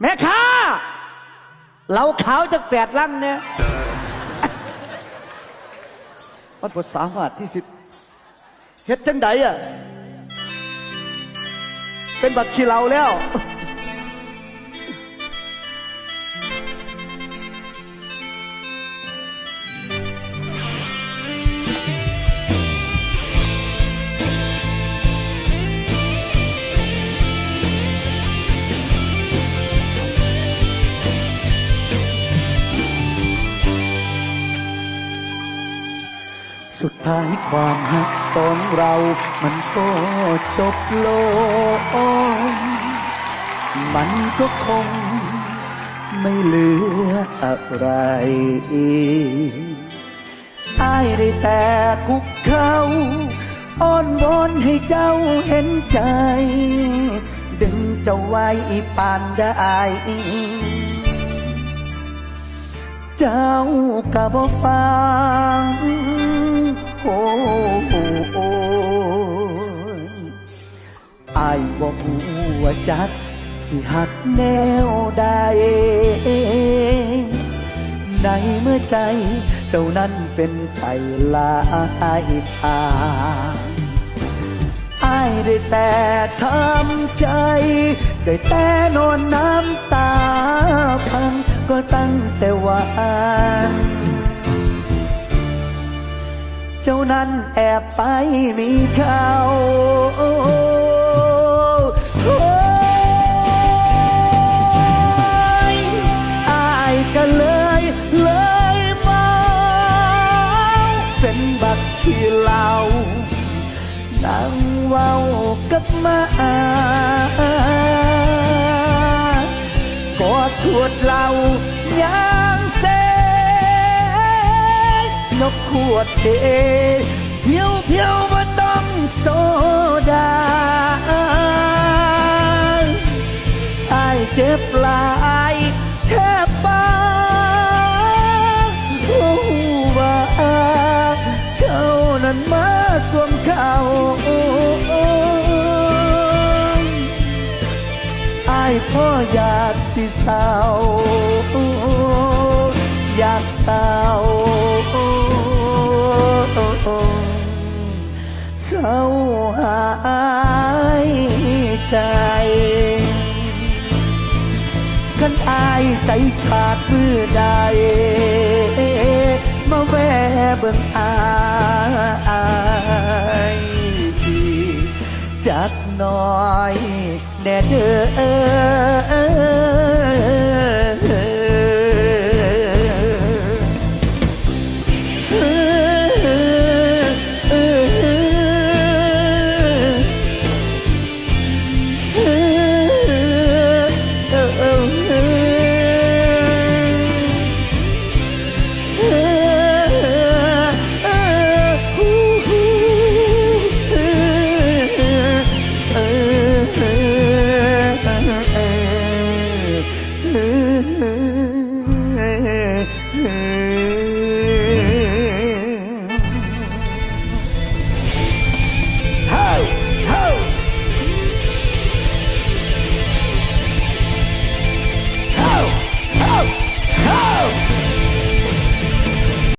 แม่ค้าเราขาวจากแปดลั่งเนี่ยมันบทสามารที่สิเฮ็ดจังไดอะ เป็นบักขี้เราแล้ว สุดท้ายความหักสองเรามันก็จบลง มันก็คงไม่เหลืออะไรอายได้แต่คุกเขาอ้อนวอนให้เจ้าเห็นใจ ดึงเจ้าไว้ปานได้เจ้ากะบ่ฟัง อ้โอ้โอ้ยอายบ่ฮู้ว่าจักสิหักแนวใด ในเมื่อใจเจ้านั้นเป็นไปลายทางอายได้แต่ทำใจ ได้แต่นอนน้ำตาพังก็ตั้งแต่ว่า เจ้านั้นแอบไปมีเขาโอ้ยอายก็เลยเลยเมาเป็นบักขี้เหล้านั่งเว้ากับหมา วดเทเพียวเพียวๆมันต้องโซดาไอเจ็บหลายแทบปากโอ้ว่าเจ้านั้นมาสวมเขาไอพ่ออยากสิเศร้าอยากเศร้าเาหายใจกันอายใจขาดมือใดมาแวะเบิ่งอายจักน่อยแน่เด้อ